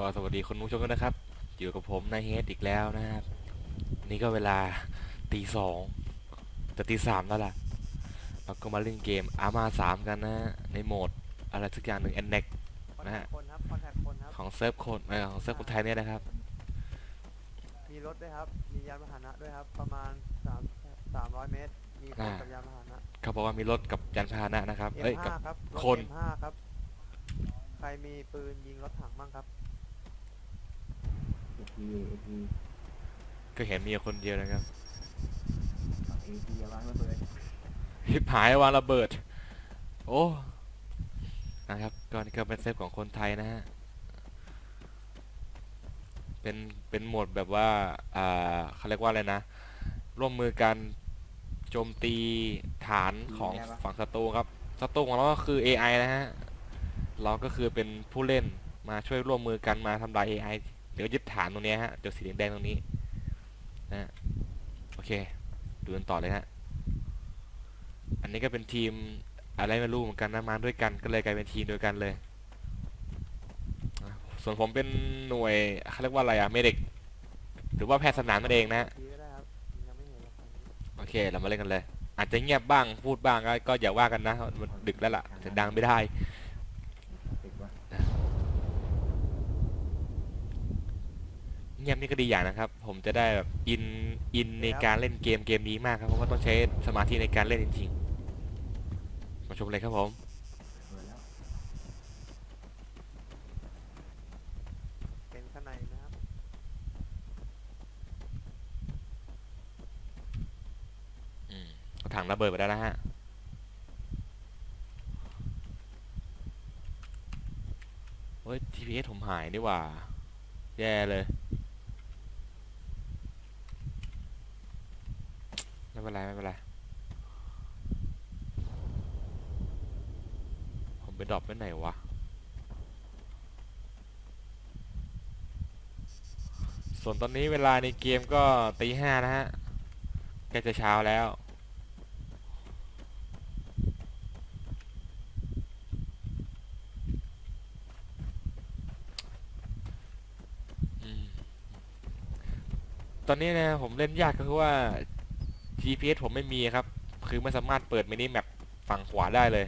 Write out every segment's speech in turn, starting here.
ก็สวัสดีคุณผู้ชมด้วยนะครับ อยู่กับผมนายเฮดอีกแล้วนะครับ นี่ก็เวลาตีสองจะตีสามแล้วล่ะเราก็มาเล่นเกมอามาสามกันนะฮะในโหมดอะไรสักอย่างหนึ่งแอนเน็กคอนนะแทฮะคคนครับคอนแทคคนครับของเซิร์ฟคนเออของเซิร์ฟคนไทยเนี่ยนะครับ มีรถด้วยครับ มียานพาหนะด้วยครับ ประมาณ3 300เมตร มีคนอ่ากับยานพาหนะเขาบอกว่ามีรถกับยานพาหนะนะครับเอ้ย M5 กับครับรถคน M5 ครับ ใครมีปืนยิงรถถังบ้างครับ เอทีเอทีก็เห็นมีคนเดียวนะครับเอทีวางระเบิดหิบหายวางระเบิด โอ้นะครับก็นี่ก็เป็นเซฟของคนไทยนะฮะเป็นเป็นโหมดแบบว่าอ่าเขาเรียกว่าอะไรนะ ร่วมมือกันโจมตีฐานของฝั่งศัตรูครับศัตรูของเราก็คือ AI นะฮะ เราก็คือเป็นผู้เล่นมาช่วยร่วมมือกันมาทำลาย AI เดี๋ยวยึดฐานตรงนี้ฮะเดี๋ยวสีแดงๆตรงนี้นะฮะโอเค ดูกันต่อเลยฮะอันนี้ก็เป็นทีมอะไรไม่รู้เหมือนกันนะมาด้วยกันก็เลยกลายเป็นทีมเดียวกันเลย ส่วนผมเป็นหน่วยเขาเรียกว่าอะไรอะเมดิกหรือว่าแพทย์สนามนั่นเองนะฮะโอเคเรามาเล่นกันเลย อาจจะเงียบบ้างพูดบ้างก็อย่าว่ากันนะมันดึกแล้วล่ะเสียงดังไม่ได้ ติดว่า เงียบนี่ก็ดีอย่างนะครับ ผมจะได้แบบอินอินในการเล่นเกมเกมนี้มากครับเพราะว่าต้องใช้สมาธิในการเล่นจริงๆมาชมเลยครับผมเป็นข้างในนะครับอืมเอาถังระเบิดไปแล้วนะฮะเฮ้ย GPS ผมหายนี่หว่า แย่เลย ไม่เป็นไรไม่เป็นไร ผมไปดรอปไว้ไหนวะส่วนตอนนี้เวลาในเกมก็ตีห้านะฮะใกล้จะเช้าแล้วอตอนนี้นะผมเล่นยากก็คือว่า GPS ผมไม่มีครับ คือไม่สามารถเปิดมินิแมปฝั่งขวาได้เลย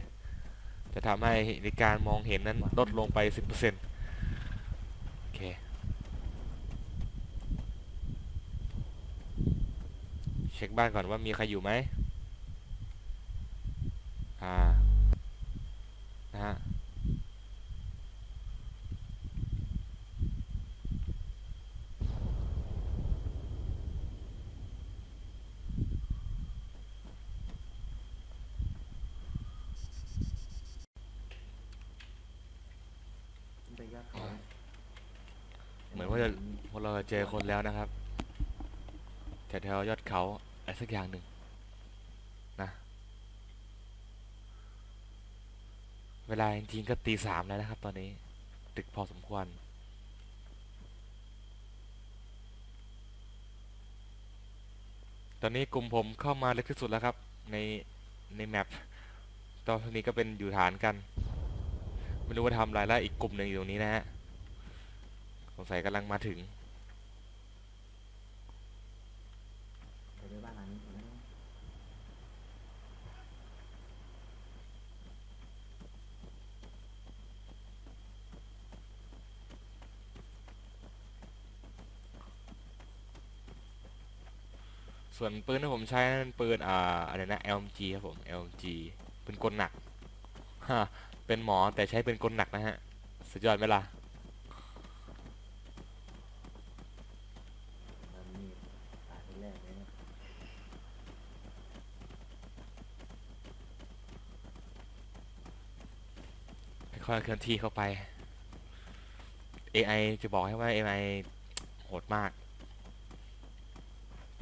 จะทำให้ในการมองเห็นนั้นลดลงไป 10%โอเค เช็คบ้านก่อนว่ามีใครอยู่ไหม อ่า นะฮะ ไปยอดเขา เหมือนว่าจะ พวก เจอคนแล้วนะครับแถวๆยอดเขาอะไรสักอย่างหนึ่งนะ เวลาจริงๆก็ตีสามแล้วนะครับ ตอนนี้ดึกพอสมควร ตอนนี้กลุ่มผมเข้ามาเล็กที่สุดแล้วครับ ในในแมปตอนนี้ก็เป็นอยู่ฐานกันไม่รู้ว่าทำอะไรแล้วอีกกลุ่มหนึ่งอยู่ตรงนี้นะฮะสงสัยกำลังมาถึง ไปด้วยบ้านหลังนี้ก่อนนะ ส่วนปืนที่ผมใช้นั้นปืนอ่าอะไรนะ LMG ครับผม LMG เป็นกลหนักฮะเป็นหมอแต่ใช้เป็นกลหนักนะฮะสุดยอดไหมล่ะค่อยเคลื่อนที่เข้าไป AI จะบอกให้ว่า AI โหดมาก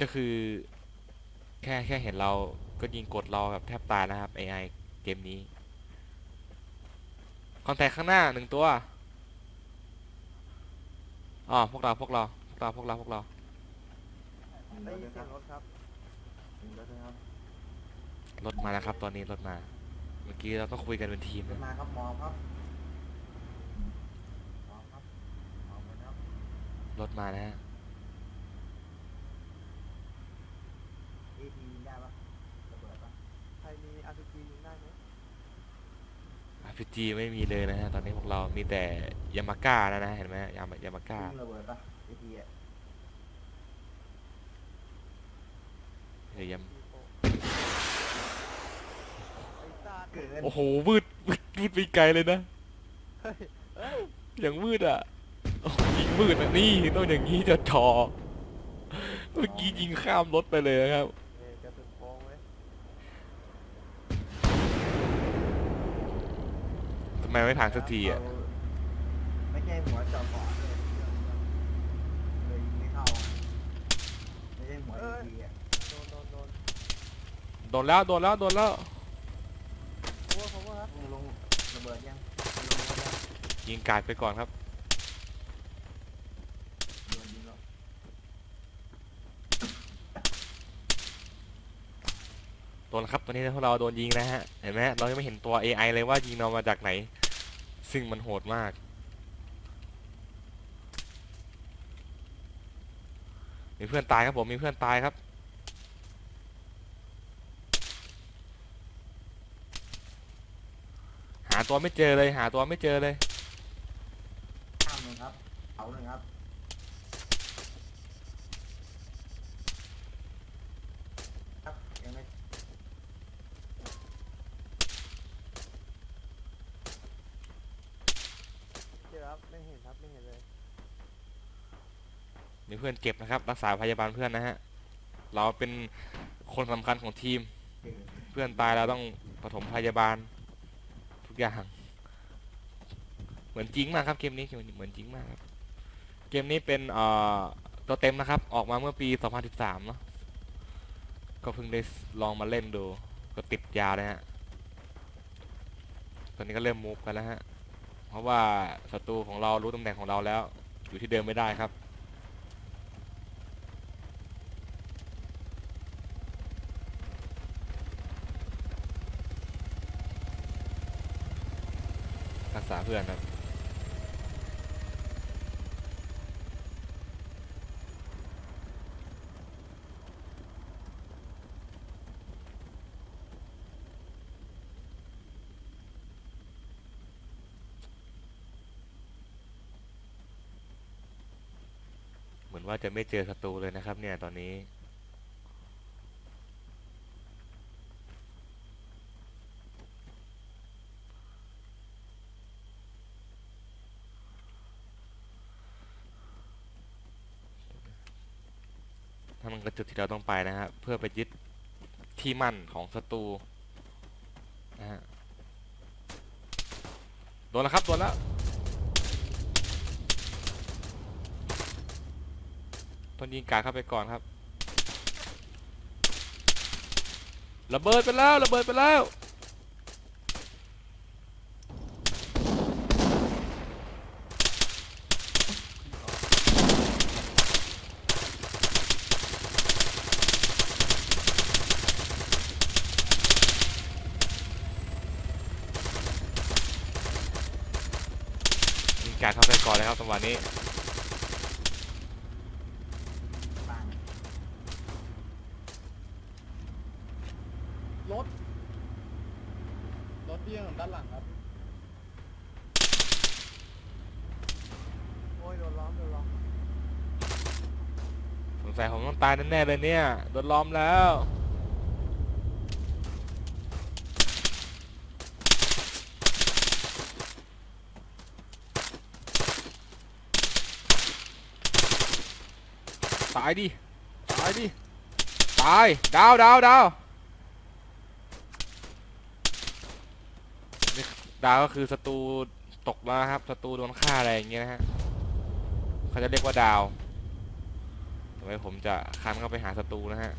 ก็คือ แค่แค่เห็นเราก็ยิงกดเราแบบแทบตายนะครับ AI เกมนี้ คอนแทคข้างหน้าหนึ่งตัวอ๋อพวกเราพวกเราพวกเราพวกเราพวกเรามีรได้ถยิด้นวยคเสีรัยบงรถครับมีรถด้วยครับรถมาแล้วครับ ตอนนี้รถมา เมื่อกี้เราต้องคุยกันเป็นทีมรถนะมาครับหมอครับหมอครับหมอครถมานะฮะ เอทียิงได้ปะระเบิดปะ ใครมี RPG ยิงได้ไหม RPG ไม่มีเลยนะฮะ ตอนนี้พวกเรามีแต่ยามาก้าแล้วนะ เห็นไหมยามายามาก้า ยิงระเบิดปะเอทีอะเดี๋ยวยามทีโฟไอ้สัตว์เกินโอ้โหมืดมืดมืดไปไกลเลยนะ เฮ้ยเฮ้ยอย่างมืดอะโอ้โหยิงมืดอะนี่ต้องอย่างนี้จะทอเมื่อกี้ยิงข้ามรถไปเลยนะครับ เอ้ยกระสุนโค้งเว้ย ทำไมไม่ผ่านสักทีอะ ไม่ใช่หัวเจาะปอดเลยเลยยิงไม่เข้าไม่ใช่หัวเอทีอะโดนโดนโดนโดนแล้วโดนแล้วโดนแล้ว โอ้ยผมว่าครับลงลงระเบิดยังลงระเบิดยิงกาดไปก่อนครับ โดนยิงแล้วโดนแล้วครับตอนนี้พวกเราโดนยิงนะฮะ เห็นไหมเรายังไม่เห็นตัว AI เลยว่ายิงเรามาจากไหน ซึ่งมันโหดมาก มีเพื่อนตายครับผม มีเพื่อนตายครับ หาตัวไม่เจอเลย หาตัวไม่เจอเลยข้ามหนึ่งครับ เอาหนึ่งครับยังไม่ เจอครับไม่เห็นครับไม่เห็นเลย มีเพื่ อนเจ็บนะครับ รักษาพยาบาลเพื่อนนะฮะ เราเป็นคนสำคัญของทีม เพื่อนตายเราต้องปฐมพยาบาล ทุกอย่าง เหมือนจริงมากครับเกมนี้เหมือนจริงมากครับเกมนี้เป็นเอ่อตัวเต็มนะครับ ออกมาเมื่อปี 2013เนอะก็เพิ่งได้ลองมาเล่นดู ก็ติดยาเลยฮะ ตอนนี้ก็เริ่มมูฟกันแล้วฮะ เพราะว่าศัตรูของเรารู้ตำแหน่งของเราแล้ว อยู่ที่เดิมไม่ได้ครับ ษาเพื่อนครับเหมือนว่าจะไม่เจอศัตรูเลยนะครับเนี่ยตอนนี้ ถ้ามันก็จุดที่เราต้องไปนะครับเพื่อไปยึดที่มั่นของศัตรูนะฮะโดนแล้วครับโดนแล้วต้นยิงกาเข้าไปก่อนครับระเบิดไปแล้วระเบิดไปแล้ว กาดเข้าไปก่อนเลยครับจังหวะนี้บ้านรถ รถที่ถนนด้านหลังครับ โอ้ยโดนล้อมโดนล้อมสงสัยผมต้องตายแน่ๆเลยเนี่ย โดนล้อมแล้ว ตายดิ ตายดิ ตาย ดาวดาวดาวดาวก็คือศัตรูตกแล้วครับศัตรูโดนฆ่าอะไรอย่างเงี้ยนะฮะเขาจะเรียกว่าดาวทำไมผมจะคันเข้าไปหาศัตรูนะฮะ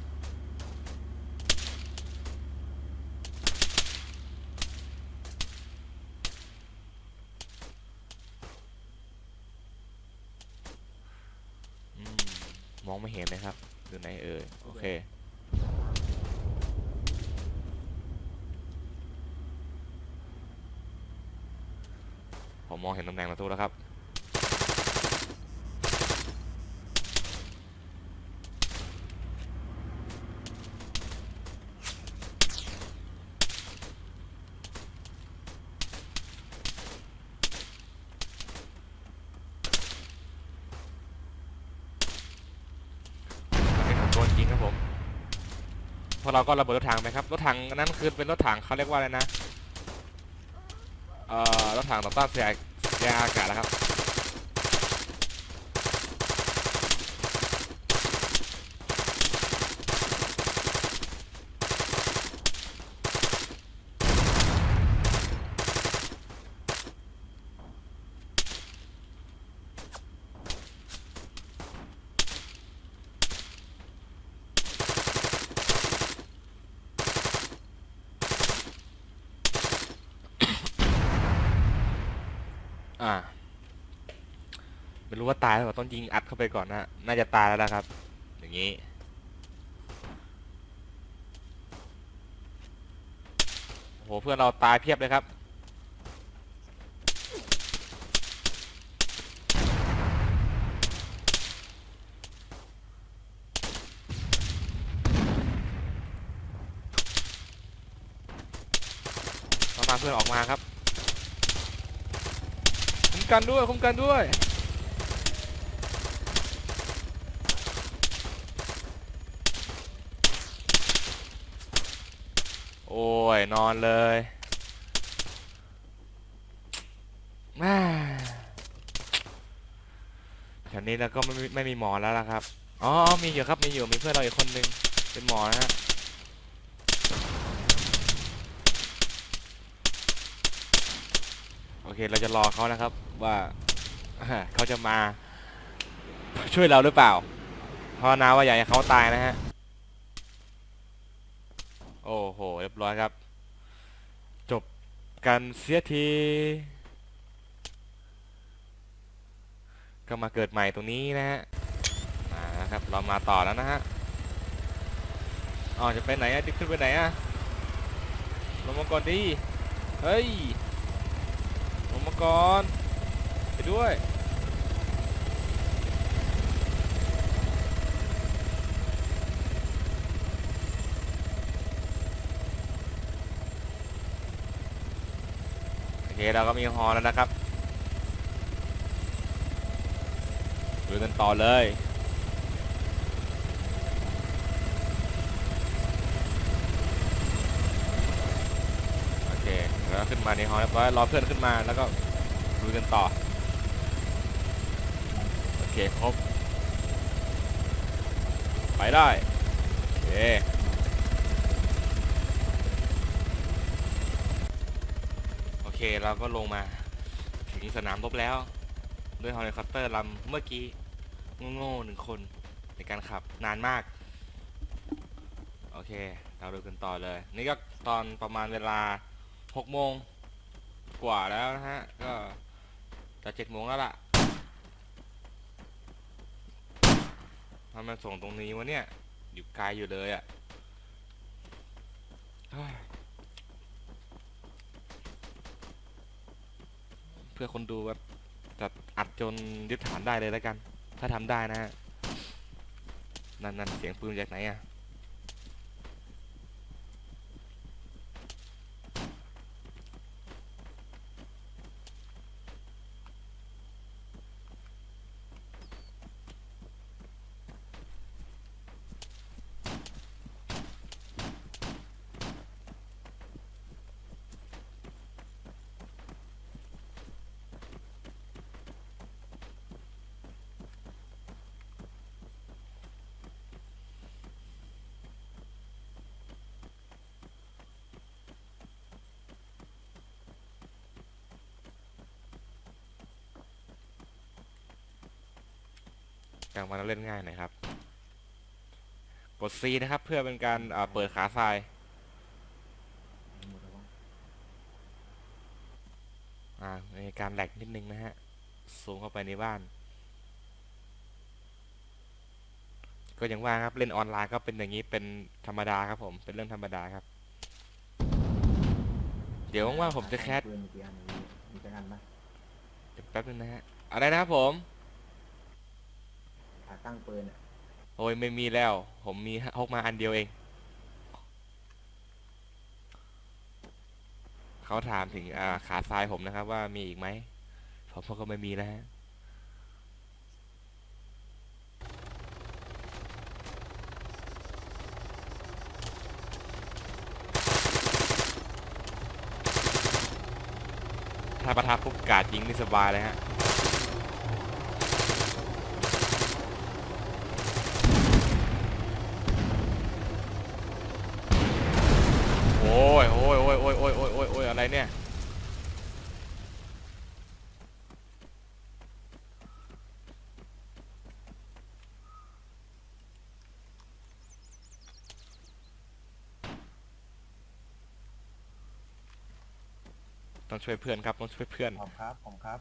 อืม ม องไม่เห็นนะครับอยู่ไหนเอ่ยโอเคผมมองเห็นตำแหน่งศัตรูแล้วครับ พวก เราก็ระเบิดรถถังไปครับรถถังนั้นคือเป็นรถถังเขาเรียกว่าอะไรนะเอ่อรถถังต่อต้านเสียเสียอากาศนะครับ อ่า ไม่รู้ว่า ราต้องยิงอัดเข้าไปก่อนนะน่าจะตายแล้วนะครับ อย่างนี้ โอ้โห เพื่อนเราตายเพียบเลยครับมามาเพื่อนออกมาครับ คุ้มกันด้วย คุ้มกันด้วย โอ้ย นอนเลยแม่แถวนี้แล้วก็ไม่มีไม่มีหมอแล้วล่ะครับ อ๋อ มีอยู่ครับ มีอยู่ มีเพื่อนเราอีกคนนึง เป็นหมอนะฮะ โอเค เราจะรอเขานะครับว่าเขาจะมา ช่วยเราหรือเปล่าเพราะนาว่าอยากให้เขาตายนะฮะ โอ้โห เรียบร้อยครับ จบกันเสียที ก็มาเกิดใหม่ตรงนี้นะฮะอ่าครับ เรามาต่อแล้วนะฮะอ๋อจะไปไหนอะจะขึ้นไปไหนอะลงมาก่อนดิ เฮ้ย ลงมาก่อน ไปด้วย เคเราก็มีฮอแล้วนะครับดูกันต่อเลยโอเคแล้วขึ้นมาในฮอเรียบร้อยรอเพื่อนขึ้นมาแล้วก็ดูกันต่อโอเคครบไปได้โอเค โอ เคเราก็ลงมา ถึงสนามรบแล้ว ด้วยเฮลิคอปเตอร์ลำเมื่อกี้โง่ๆหนึ่งคนในการขับนานมาก โอเค เราดูกันต่อเลย นี่ก็ตอนประมาณเวลาหกโมงกว่าแล้วนะฮะ ก็จะเจ็ดโมงแล้วล่ะทำไมส่งตรงนี้วะเนี่ย อยู่ไกลอยู่เลยอะ่ะ เพื่อคนดูว่าจะอัดจนยึดฐานได้เลยแล้วกัน ถ้าทำได้นะฮะนั่นนั่นเสียงปืนจากไหนอะ กลางวันเราเล่นง่ายหน่อยครับ กด C นะครับ เพื่อเป็นการเปิดขาทรายอ่ามีการแหลกนิดนึงนะฮะ ซูมเข้าไปในบ้าน ก็อย่างว่าครับเล่นออนไลน์ก็เป็นอย่างนี้เป็นธรรมดาครับผม เป็นเรื่องธรรมดาครับ เดี๋ยวว่างๆผมจะแคสปืนพี่อันมีมีสักอันปะเดี๋ยวแป๊บนึงนะฮะ อะไรนะครับผมาตั้งปืนอะโอ้ยไม่มีแล้ว ผมมีฮกมาอันเดียวเอง เขาถามถึงอ่าขาซ้ายผมนะครับ ว่ามีอีกไหมผมก็ไม่มีแล้วฮะถ้าประทับปุ๊บกาดยิงไม่สบายเลยฮะ ยโอ้ยโอ้ยโอ้ยโอ้ยโอ้ยโอ้ยโอ้ยอะไรเนี่ย ต้องช่วยเพื่อนครับ ต้องช่วยเพื่อน ผมครับ ผมครับ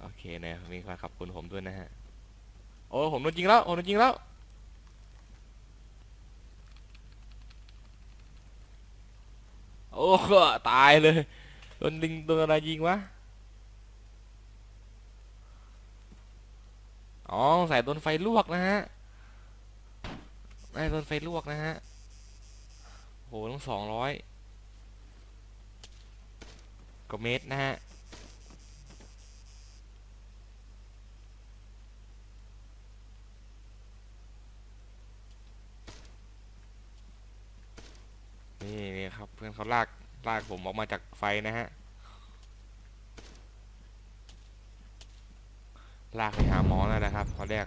โอเคนะมีความขอบคุณผมด้วยนะฮะ โอ้ผมโดนยิงแล้วโอ้โดนยิงแล้ว โอ้ ตายเลยโดนดิงโดนอะไรยิงวะอ๋อใส่โดนไฟลวกนะฮะไอ้โดนไฟลวกนะฮะโหต้องสองร้อยกว่าเมตรนะฮะนี่นี่ครับเพื่อนเขาลาก ลากผมออกมาจากไฟนะฮะ ลากไปหาหมอแล้วนะครับเขาแรก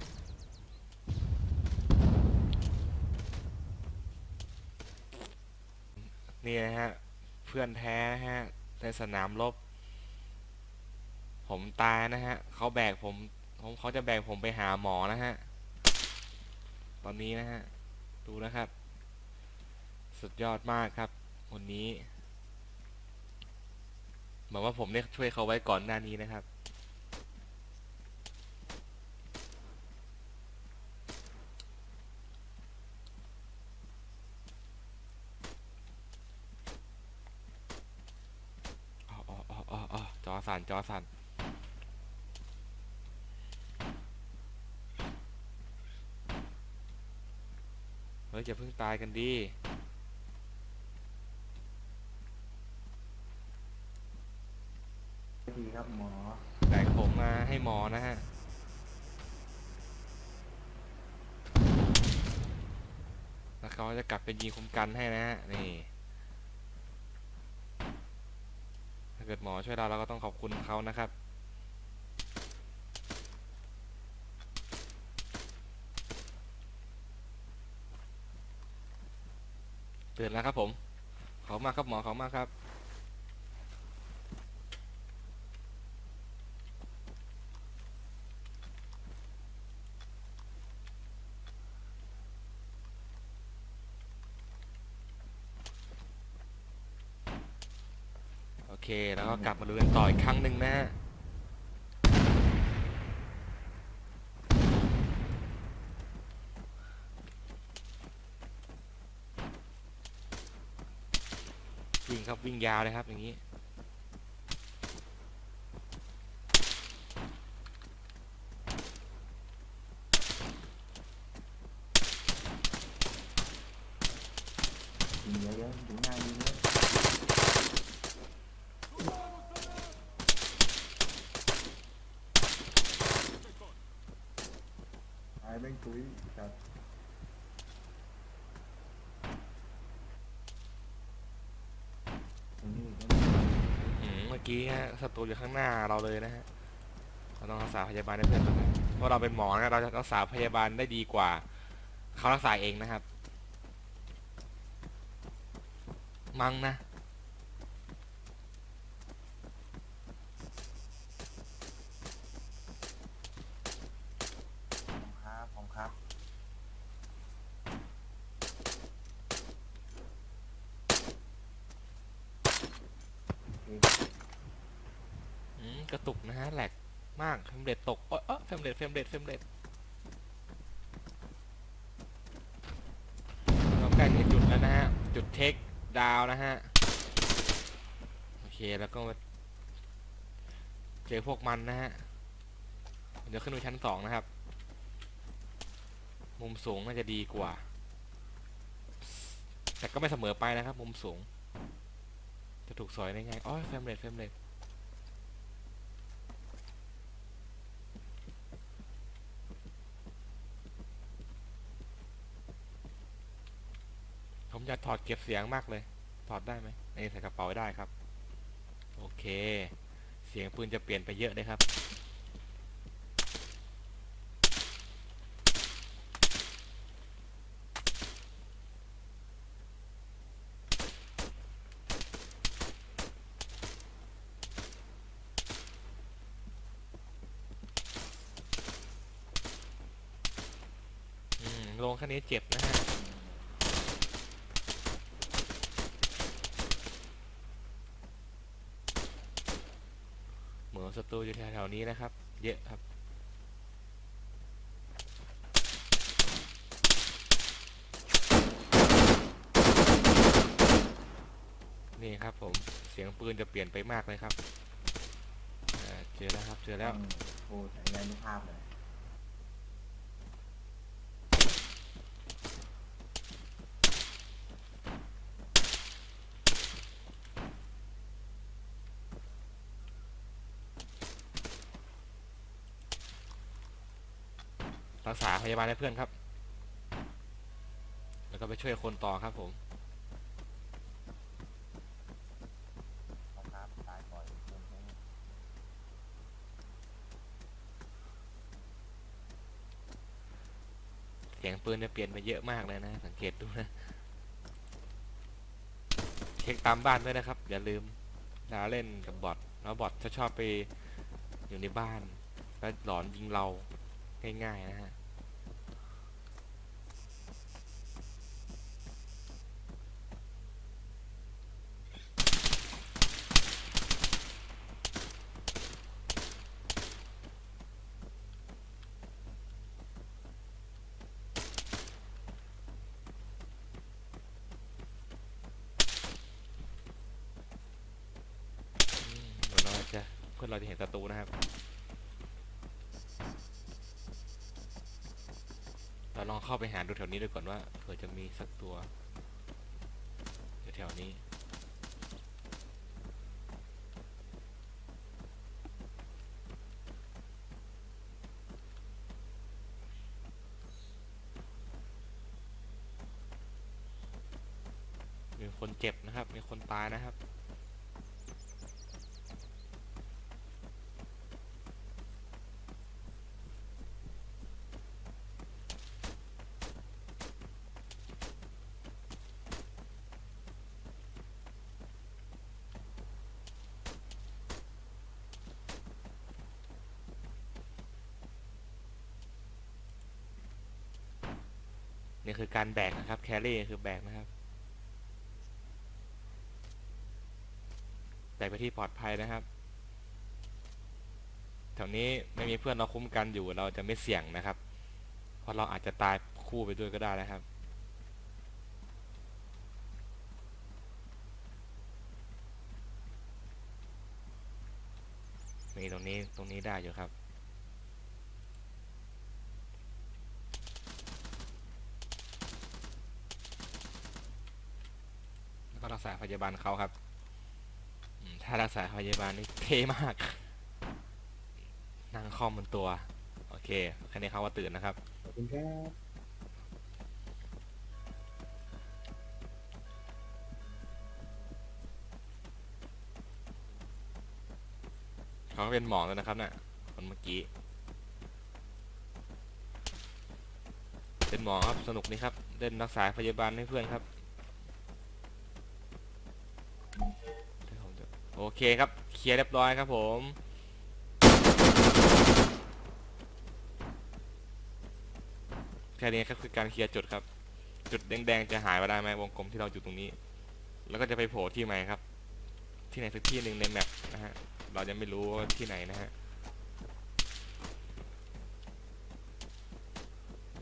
นี่นะฮะ เพื่อนแท้นะฮะ ในสนามรบ ผมตายนะฮะ เขาแบกผมผมเขาจะแบกผมไปหาหมอนะฮะ ตอนนี้นะฮะ ดูนะครับ สุดยอดมากครับคนนี้ มือนว่าผมได้ช่วยเขาไว้ก่อนหน้านี้นะครับอ๋ออ๋ออ๋ออ๋ออ๋อจอสั่นจอสั่นเฮ้ยจะเพิ่งตายกันดี ดีครับหมอแบ่ผมมาให้หมอนะฮะ แล้วเขาจะกลับเป็นยิงคุมกันให้นะฮะ นี่ ถ้าเกิดหมอช่วยเราเราก็ต้องขอบคุณเขานะครับเตือนแล้วครับผม ขอบมากครับหมอขอบมากครับ โอเค แล้ว กลับมาดูกันต่ออีกครั้งหนึ่งนะฮะวิ่งครับวิ่งยาวเลยครับอย่างนี้ ยิงเยอะๆถึงหน้ายิงเยอะตายแม่งตุ้ยครับตรงนี้ก็มี อืมเมื่อกี้ฮะศัตรูอยู่ข้างหน้าเราเลยนะฮะเราต้องรักษาพยาบาลได้เพื่อนเราเพราะเราเป็นหมอนะเราจะรักษาพยาบาลได้ดีกว่าเขารักษาเองนะครับ มั้งนะ ผมครับผมครับโอเค อืมกระตุกนะฮะแหลกมาก เฟรมเรทตกเออเฟรมเรทเฟรมเรทเฟรมเรทเราใกล้ที่จุดแล้วนะฮะ จุดเทคดาวนะฮะ โอเค แล้วก็มาเจอพวกมันนะฮะ เดี๋ยวขึ้นไปชั้นสองนะครับ มุมสูงน่าจะดีกว่า แต่ก็ไม่เสมอไปนะครับ มุมสูง จะถูกสอยได้ไง อ๋อ เฟรมเรทเฟรมเรท ผมอยากถอดเก็บเสียงมากเลย ถอดได้ไหมนี่ใส่กระเป๋าได้ครับ โอเค เสียงปืนจะเปลี่ยนไปเยอะเลยครับ อืมลงแค่นี้เจ็บนะฮะ เหมือนศั ตูอยู่แถวๆนี้นะครับ เยอะครับ นี่ครับผม เสียงปืนจะเปลี่ยนไปมากเลยครับอ่าเจอแล้วครับ เจอแล้วอืมพูดในนึกภาพเลย รักษาพยาบาลให้เพื่อนครับ แล้วก็ไปช่วยคนต่อครับผมนะครับตายก่อนคนแค่เสียงปืนจะเปลี่ยนไปเยอะมากเลยนะ สังเกตดูนะเช็คตามบ้านด้วยนะครับ อย่าลืมเวลาเล่นกับบอทแล้วบอทจะชอบไปอยู่ในบ้าน แล้วหลอนยิงเราง่ายๆนะฮะ อืมเดี๋ยวเราจะ เราจะเห็นศัตรูนะครับ เราลองเข้าไปหาดูแถวนี้ดูก่อนว่าเผื่อจะมีสักตัวแถวนี้ มีคนเจ็บนะครับ มีคนตายนะครับ นี่คือการแบกนะครับแครี่คือแบกนะครับแบกไปที่ปลอดภัยนะครับแถวนี้ไม่มีเพื่อนเราคุ้มกันอยู่เราจะไม่เสี่ยงนะครับ เพราะเราอาจจะตายคู่ไปด้วยก็ได้นะครับ มีตรงนี้ตรงนี้ได้อยู่ครับ แล้ว ก็รักษาพยาบาลเขาครับถ้ารักษาพยาบาลนี่เท่มากนั่งคอมบนตัว โอเคแค่นี้เขาว่าตื่นนะครับขอบคุณครับเขาเป็นหมอแล้วนะครับน่ะคนเมื่อกี้ เป็นหมอครับสนุกนี่ครับเล่นรักษาพยาบาลให้เพื่อนครับ คครับ เคลียร์เรียบร้อยครับผมแค่นี้ก็คือการเคลียร์จุดครับ จุดแดงๆจะหายไปได้ไหมวงกลมที่เราอยู่ตรงนี้ แล้วก็จะไปโผล่ที่ไหนครับ ที่ไหนสักที่หนึ่งในแมปนะฮะเราจะไม่รู้ว่าที่ไหนนะฮะ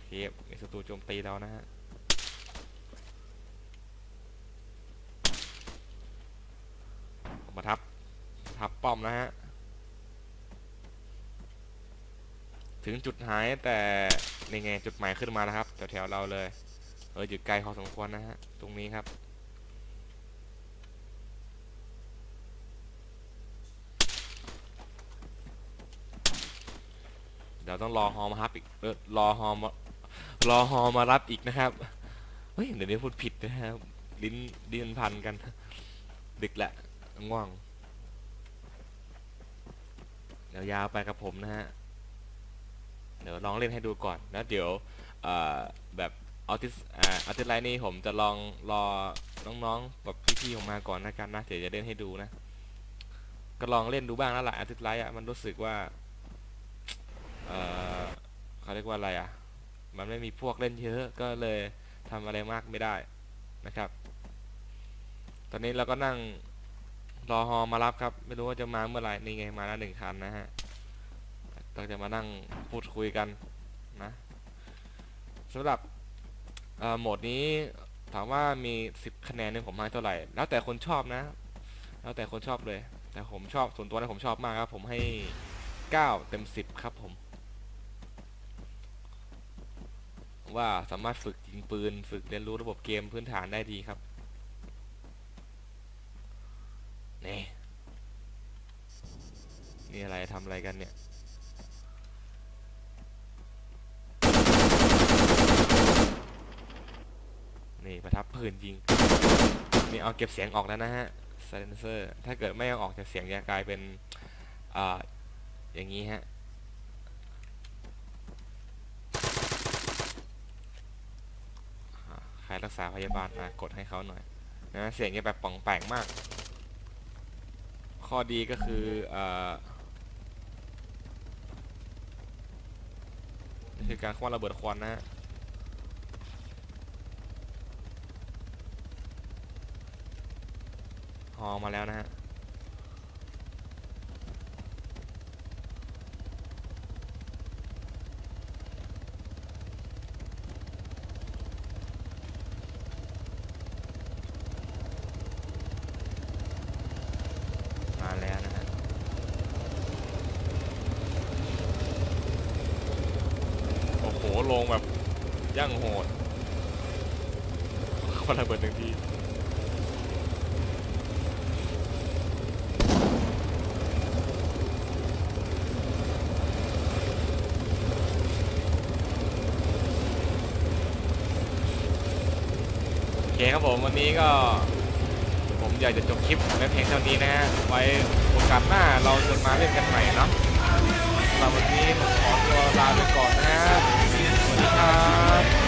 เคมีศัตรูโจมตีเรานะฮะมาทับ ทับป้อมนะฮะ ถึงจุดหายแต่ในี่ไงจุดหมายขึ้นมาแล้วครับ แถวๆเราเลย เอออยู่ไกลพอสมควรนะฮะ ตรงนี้ครับเดี๋ยวต้องรอฮอมารับอีกเออรอฮอมารอฮอมารับอีกนะครับ เฮ้ย เดี๋ยวนี้พูดผิดนะครับ ลิ้นลิ้นพันกัน ดึกแหละง่วง ยวยาวไปกับผมนะฮะ เดี๋ยวลองเล่นให้ดูก่อนแล้วเดี๋ยวแบบออทิสอ่าออทิสไลน์นี่ผมจะลองรอน้องๆแบบพี่ๆผมมาก่อนนะกันนะเดี๋ยวจะเล่นให้ดูนะ ก็ลองเล่นดูบ้างแล้วล่ะออทิสไลน์อะมันรู้สึกว่าเออเขาเรียกว่าอะไรอะ มันไม่มีพวกเล่นเยอะก็เลยทำอะไรมากไม่ได้นะครับ ตอนนี้เราก็นั่ง รอฮอมารับครับ ไม่รู้ว่าจะมาเมื่อไหร่นี่ไงมาแล้วหนึ่งคันนะฮะเราจะมานั่งพูดคุยกันนะสำหรับโหมดนี้ถามว่ามี 10 คะแนนเนี่ยผมให้เท่าไหร่ แล้วแต่คนชอบนะ แล้วแต่คนชอบเลย แต่ผมชอบส่วนตัวนะผมชอบมากครับ ผมให้ 9 เต็ม 10 ครับผม ว่าสามารถฝึกยิงปืน ฝึกเรียนรู้ระบบเกมพื้นฐานได้ดีครับ นี่นี่อะไรทำอะไรกันเนี่ยนี่ประทับปืนยิงนี่เอาเก็บเสียงออกแล้วนะฮะ silencer ถ้าเกิดไม่เอาออกจากเสียงจะกลายเป็นอ่าอย่างนี้ฮะอ่าใครรักษาพยาบาลมากดให้เขาหน่อยนะเสียงจะแบบป่องแปงมาก ข้อดีก็คืออคือการคว้าระเบิดควันนะฮะฮอมาแล้วนะฮะ มาแล้วนะฮะ โอ้โห ลงแบบย่างโหดคนระเบิดหนึ่งทีโอเคครับผมวันนี้ก็ ผมอยากจะจบคลิปไว้เพียงเท่านี้นะฮะไว้โอกาสหน้าเราจะมาเล่นกันใหม่เนาะสำหรับวันนี้ผมขอตัวลาไปก่อนนะฮะ Bye.